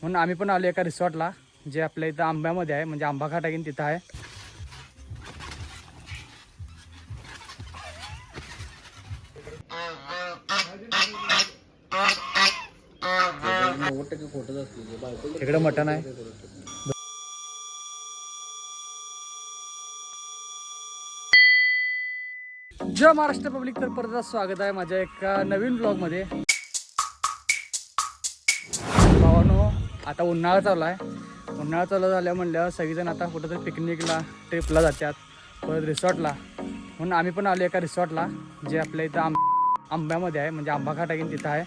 म्हणून आम्ही पण आलो एका रिसॉर्टला जे आपल्या इथं आंब्यामध्ये आहे म्हणजे आंबा घाट आहे की तिथं आहे. तिकडे मटण आहे. जय महाराष्ट्र पब्लिक तर परत स्वागत आहे माझ्या एका नवीन ब्लॉगमध्ये भावानो आता उन्हाळा चालू आहे. उन्हाळा चालू झाल्या म्हणल्यावर सगळीजण आता कुठंतरी पिकनिकला ट्रिपला जातात. परत रिसॉर्टला म्हणून आम्ही पण आलो एका रिसॉर्टला जे आपल्या इथं आंब आंब्यामध्ये आहे म्हणजे आंबा घाट आहे तिथं आहे.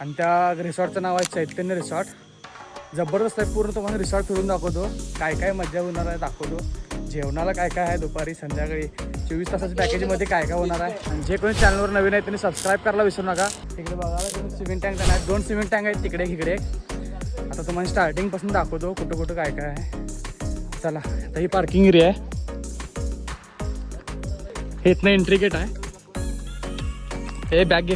आणि त्या रिसॉर्टचं नाव आहे चैतन्य रिसॉर्ट जबरदस्त आहे पूर्ण तुम्हाला रिसॉर्ट फिरून दाखवतो. काय काय मजा होणार आहे दाखवतो. जेवणाला काय काय आहे दुपारी संध्याकाळी. चोवीस तासाच्या पॅकेजमध्ये काय काय होणार आहे? आणि जे कोणी चॅनलवर नवीन आहे त्यांनी सबस्क्राईब करायला विसरू नका. तिकडे बघायला तुम्ही स्विमिंग टँक आहेत दोन स्विमिंग टँक आहेत तिकडे इकडे. आता तुम्हाला स्टार्टिंगपासून दाखवतो कुठं कुठं काय काय आहे. चला आता ही पार्किंग एरिया आहे. हे इथनं एंट्री गेट आहे. हे बॅग घे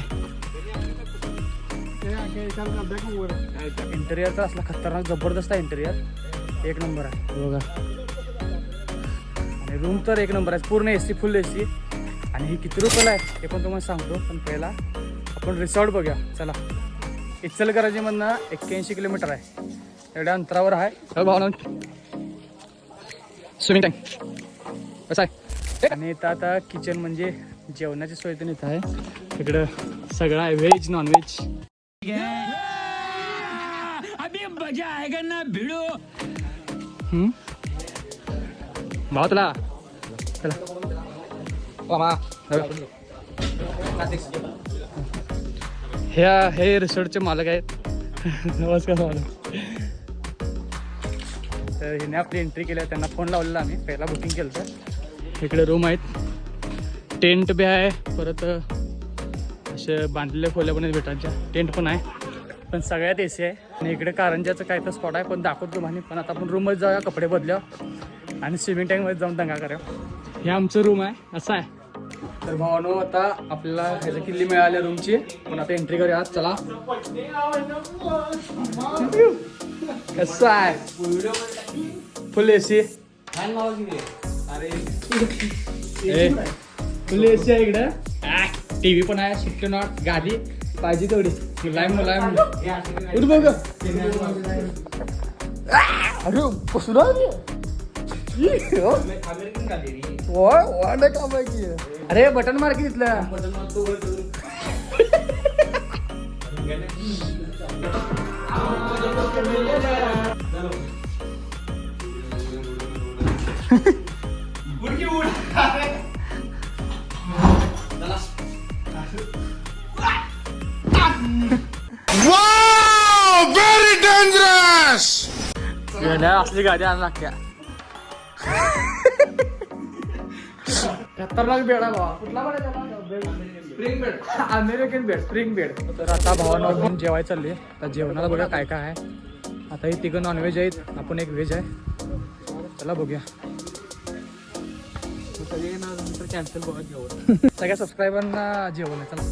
इंटेरियर तर असला खतरनाक जबरदस्त आहे इंटेरियर एक नंबर आहे. बघा. आणि रूम तर एक नंबर आहे. पूर्ण ए सी फुल ए सी आणि ही किती रुपयाला आहे हे पण तुम्हाला सांगतो. पण पहिला आपण रिसॉर्ट बघूया. चला. इचलकरंजीमधनं एक्क्याऐंशी किलोमीटर आहे. एवढ्या अंतरावर आहे. हो भावना. स्विमिंग टँक कसं आहे? आणि इथं आता किचन म्हणजे जेवणाची सोय तर इथं आहे. इकडं सगळं आहे. व्हेज नॉनव्हेज अभी मजा आएगा ना भिड़ो। हम्म? भाव तुला चला मामा ह्या हे रिसॉर्टचे मालक आहेत. नमस्कार मालक तर हिने आपली एंट्री केली त्यांना फोन लावलेला आम्ही. पहिला बुकिंग केलं तर इकडे रूम आहेत. टेंट बी आहे. परत असे बांधलेल्या खोल्या पण आहेत भेटांच्या टेंट पण आहे. पण सगळ्यात एसी आहे. आणि इकडे कारंजाचं काय तर स्पॉट आहे. पण दाखवतो तुम्हाला. पण आता आपण रूममध्ये जाऊया. कपडे बदल्या. आणि स्विमिंग टँकमध्ये जाऊन दंगा करूया हे आमचं रूम आहे. असं आहे. तर भावानो आता आपल्याला ह्याची किल्ली मिळाली रूमची पण आता एंट्री करूया. चला. कसं आहे? फुल एसी फुल एसी आहे इकडं. टीव्ही पण आहे. सुट्टी नॉट गादी. पाहिजे तेवढी. मुलायम मुलायम उठ बघ. अरे कसं अरे बटन मार की तिथलं. dangerous! गेल्या असली गाडी आणा लागत्या. खतरनाक बेड आहे भावा. कुठला bed spring bed American bed spring bed तर आता भावानं घेऊन जेवायला चालली तर जेवणाला बघा काय काय आहे. आता ही तिघं नॉनव्हेज आहेत. आपण एक व्हेज आहे. चला बघूया. कॅन्सल बघा जेवण सगळ्या सबस्क्रायबरना जेवण आहे. चला.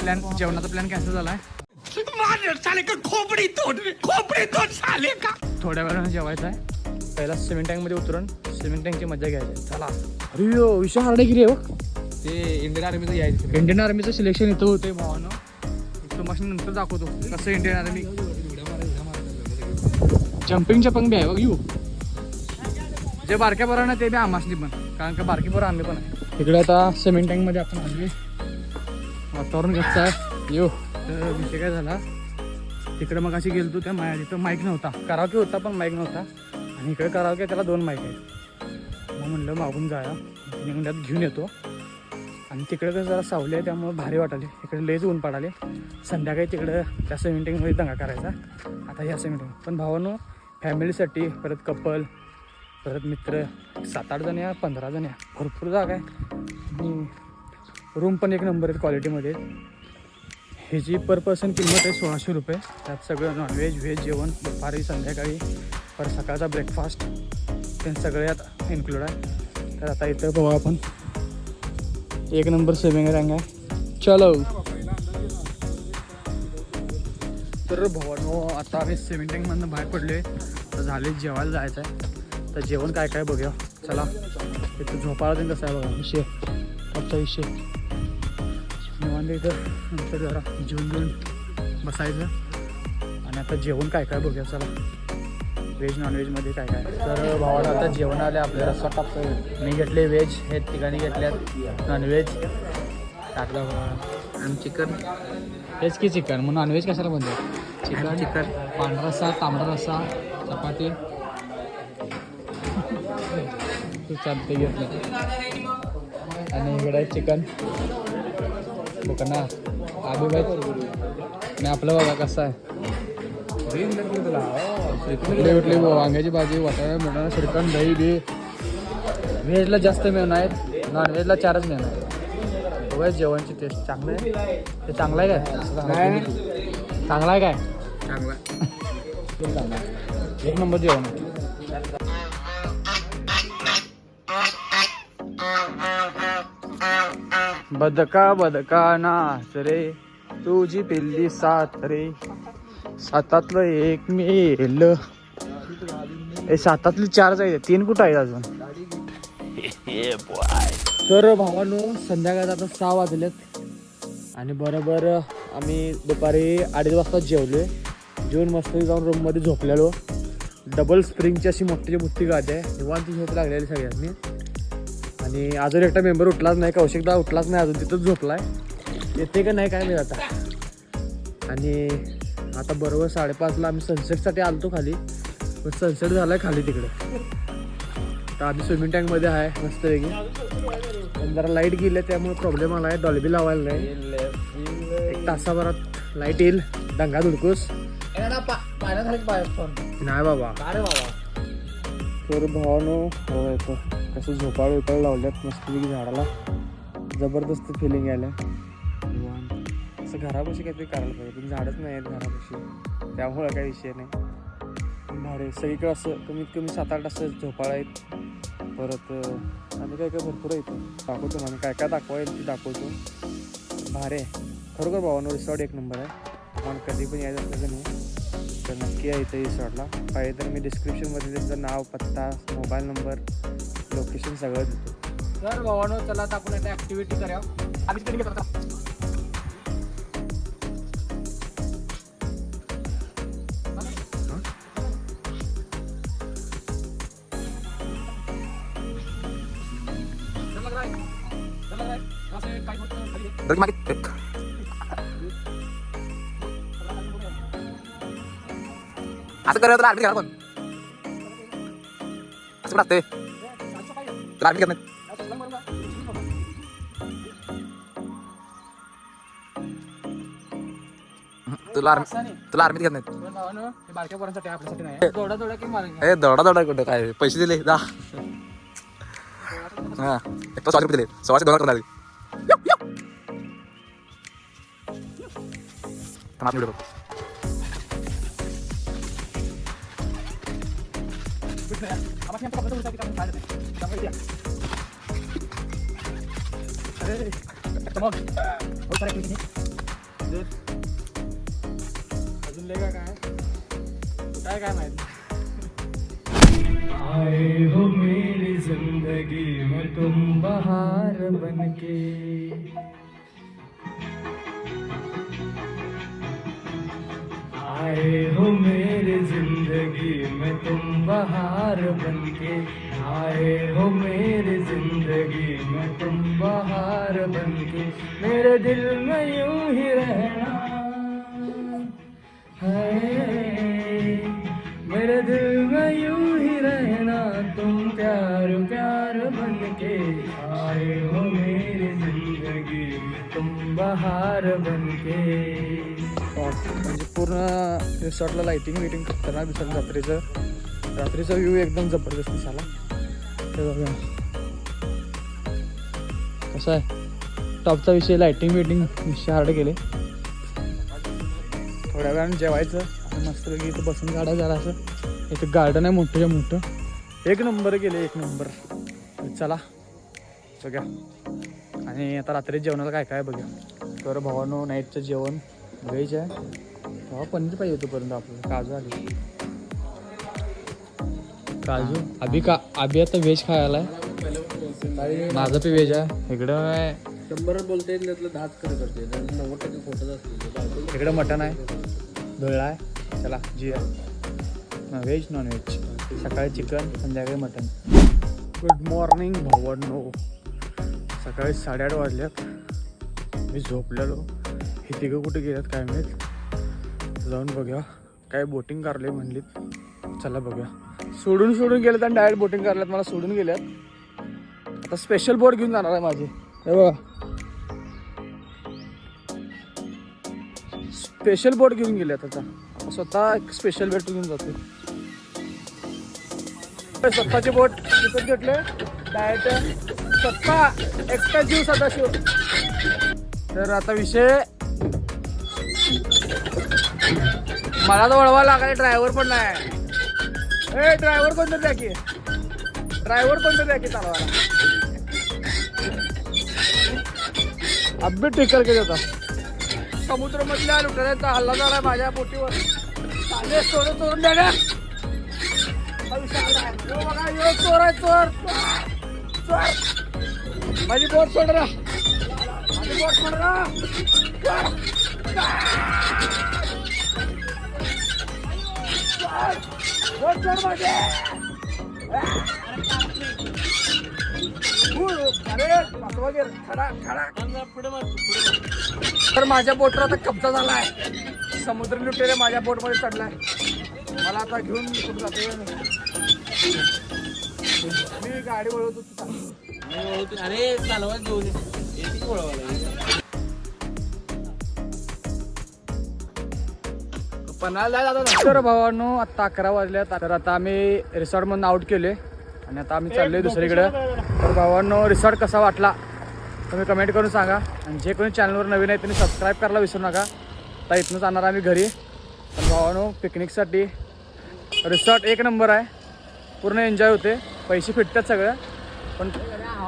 प्लॅन जेवणाचा प्लॅन कॅन्सल झालाय. साले का? खोपड़ी तोड़ खोपड़ी तोड़ साले का? थोड्या वेळानं जेवायचं आहे. पहिला स्विमिंग टँकमध्ये उतरून स्विमिंग टँकची मजा घ्यायची. चला. अरे यो विषय हार्डेगिरी आहे हो. ते इंडियन आर्मीचं यायचं. इंडियन आर्मीचं सिलेक्शन इथं होतंय भावानं तुम्हाला नंतर दाखवतो. कसं इंडियन आर्मी जम्पिंग चपंग बी आहे बघ यू. जे बारक्या पोरं ना ते बी आमासनी पण. कारण का बारकी पोरं आम्ही पण आहे. इकडे आता स्विमिंग टँकमध्ये आपण आलोय. वातावरण कसं आहे. यो. तर विषय काय झाला? तिकडे मग अशी गेलतो त्या माया तिथं माईक नव्हता. करावके होता पण माईक नव्हता. आणि इकडे करावके त्याला दोन माईक आहेत. मग म्हणलं मागून जाया. मी घेऊन येतो. आणि तिकडे कसं जरा सावली आहे त्यामुळे भारी वाटाले इकडे लेज ऊन पडाले. संध्याकाळी तिकडं त्या स्विमिंग दंगा करायचा. आता ह्या स्विमिंग पण भावानो फॅमिलीसाठी परत कपल परत मित्र सात आठ जण या पंधरा जण या. भरपूर जागा आहे. आणि रूम पण एक नंबर आहेत क्वालिटीमध्ये ह्याची पर पर्सन किंमत आहे सोळाशे रुपये. त्यात सगळं नॉनव्हेज व्हेज जेवण दुपारी संध्याकाळी पर सकाळचा ब्रेकफास्ट ते सगळं यात इन्क्लूड आहे. तर आता इथं बघू आपण. एक नंबर स्विमिंग रँग आहे. चलो. तर भवानो आता आम्ही स्विमिंग टँकमधनं बाहेर पडले तर झाले जेवायला जायचं आहे तर जेवण काय काय बघूया. चला. इथं झोपाळा ते कसं आहे बघा. विषय. टॉपचा विषय. इथं नंतर जरा जेवून घेऊन बसायचं. आणि आता जेवण काय काय बघूया चला. व्हेज नॉनव्हेजमध्ये काय काय. तर भावाला आता जेवण आले आपल्या रस्सा टाकतं मी घेतले व्हेज हे तिघांनी घेतल्यात. नॉनव्हेज टाकला आणि चिकन हेच की चिकन मग नॉनव्हेज कशाला बनतो चिकन चिकन. पांढरा रस्सा तांबडा रस्सा चपाती. तू चालते घेतलं. आणि इकडे चिकन दुकाना आधी बाई आणि आपलं बघा कसं आहे. कुठले कुठले वांग्याची भाजी वाटाणा मिळणार श्रीखंड दही बी. व्हेजला जास्त मिळणार आहेत नॉनव्हेजला चारच मिळणार आहेत बघा जेवणची टेस्ट चांगलं आहे. ते चांगलं आहे काय? चांगलं आहे काय? चांगला एक नंबर जेवण आहे. बदका बदका नाच रे तुझी पिल्ली सात रे. सातातलं एक मेल. हे सातातली चार जायचे तीन कुठं आहेत अजून? तर भावानो संध्याकाळ आता सहा वाजलेत. आणि बरोबर आम्ही दुपारी अडीच वाजता जेवलोय. जेवण मस्त जाऊन रूममध्ये झोपलेलो. डबल स्प्रिंगची अशी मोठी मोठी गादी आहे. निवांत झोप लागलेली सगळ्यांनी. आणि अजून एकटा मेंबर उठलाच नाही कौशिकदा उठलाच नाही अजून तिथंच झोपलाय. येते का नाही काय मी आता. आणि आता बरोबर साडेपाचला आम्ही सनसेटसाठी आलतो खाली. पण सनसेट झालाय खाली तिकडे. आता आम्ही स्विमिंग टँकमध्ये आहे मस्तपैकी पण जरा लाइट गेले त्यामुळे प्रॉब्लेम आला आहे डॉल्बी लावायला नाही. एक तासाभरात लाइट येईल. दंगा धुडकूस. नाही बाबा. तर भावानो हो येतो. कसं झोपाळ विपाळ लावल्यात मस्तपैकी झाडाला. जबरदस्त फिलिंग यायला. असं घरापाशी काहीतरी करायला पाहिजे. पण झाडच नाही आहेत घरापाशी. त्यामुळं काही विषय नाही. भाडे सगळीकडे असं कमीत कमी सात आठ असं झोपाळ आहेत. परत आणि काय काय भरपूर आहे दाखवतो आणि काय काय दाखवायला ते दाखवतो. भारे खरोखर भावानो रिसॉर्ट एक नंबर आहे. मला कधी पण यायचं असलं नाही. तर नक्की या इथं रिसॉर्टला पाहिजे तर मी डिस्क्रिप्शनमध्ये त्याचं नाव पत्ता मोबाईल नंबर लोकेशन सगळं देतो. तर भावानो चला आता आपण आता ॲक्टिव्हिटी करूया. आम्ही कधी घेतो असं करत तर आर्मी पण असं लागते तुला आर्मी नाही तुला आर्मी तुला आर्मीत घेत नाही बारक्या पोरांसाठी आपल्यासाठी नाही थोडा थोडा की ए दौडा दौडा कुठं? काय पैसे दिले? दा हा एक रुपये दिले. सोळाशे दोन करून आली. थांब आए हो मेरी ज़िंदगी में तुम बहार बनके। बहार बनके आए हो मेरी जिंदगी में तुम बहार बनके। मेरे दिल में यूं ही रहना है। मेरे दिल में यूं ही रहना तुम प्यार प्यार बनके आए हो मेरी जिंदगी में तुम बहार बनके। म्हणजे पूर्ण रिसॉर्टला लाइटिंग विटिंग खतरनाक दिसत रात्रीचं. रात्रीचा व्ह्यू एकदम जबरदस्त झाला कसं आहे? टॉपचा विषय लायटिंग बिटिंग विषय हार्ड केले. थोड्या वेळानं जेवायचं आणि मस्तपैकी इथं बसून गाड्या झाला असं. इथं गार्डन आहे मोठं मोठं. एक नंबर गेले एक नंबर चला. बघ्या. आणि आता रात्री जेवणाला काय काय बघा तर भावानो नाईटचं जेवण व्हेज आहे. भावा पनीर पाहिजे होतं आपलं काजू आली. काजू. अभि का अभि आता व्हेज खायला आहे. माझं पी व्हेज आहे. इकडं शंभर बोलते त्यातलं दहाच खरं करते नव्वद टक्के खोटंच असते इकडं मटण आहे. धुळा आहे. चला जी आहे व्हेज नॉन व्हेज सकाळी चिकन संध्याकाळी मटण गुड मॉर्निंग भावांनो. सकाळी साडेआठ वाजल्यात. मी झोपलेलो. हे तिघं कुठे गेल्यात काय माहीत? जाऊन बघूया. काय बोटिंग करले म्हणलीत. चला बघूया. सोडून सोडून गेलेत आणि डायरेक्ट बोटिंग करल्यात मला सोडून गेल्यात आता स्पेशल बोट घेऊन जाणार आहे माझी. हे बघा. स्पेशल बोट घेऊन गेले आता. स्वतः एक स्पेशल बेट घेऊन जातो. स्वतःचे बोट विकत घेतले. डायरेक्ट स्वतः एकटा जीव सदाशिव तर आता विषय. मला तर वळवा लागला ड्रायव्हर पण नाही. ए ड्रायव्हर कोणतं द्या की? ड्रायव्हर कोणतं द्या की चालवायला अब्बी टिकर केले होता. समुद्र मधल्या लुटाऱ्याचा हल्ला झाला माझ्या बोटीवर. चाले सोडून चोरून द्या हो बघा यो चोर आहे चोर. चोर. माझी बोट सोड माझी बोट सोड तर माझ्या बोटवर आता कब्जा झाला आहे समुद्र लुटेरे माझ्या बोटमध्ये चढलाय. मला आता घेऊन कुठं जाते. मी गाडी वळवतो अरे चालवा घेऊन वळवायला. तर भावानो आता अकरा वाजल्यात. तर आता आम्ही रिसॉर्ट मधून आउट केले आणि आता आम्ही चाललोय दुसरीकडे. तर भावांनो रिसॉर्ट कसा वाटला? तुम्ही कमेंट करून सांगा. आणि जे कोणी चॅनलवर नवीन आहे त्यांनी सबस्क्राईब करायला विसरू नका. आता इथनं जाणार आम्ही घरी. तर भावानो पिकनिकसाठी रिसॉर्ट एक नंबर आहे. पूर्ण एन्जॉय होते. पैसे फिटतात सगळं. पण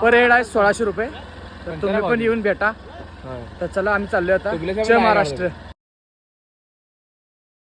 पर हेड आहे सोळाशे रुपये. तर तुम्ही पण येऊन भेटा. तर चला आम्ही चाललोय आता. जय महाराष्ट्र.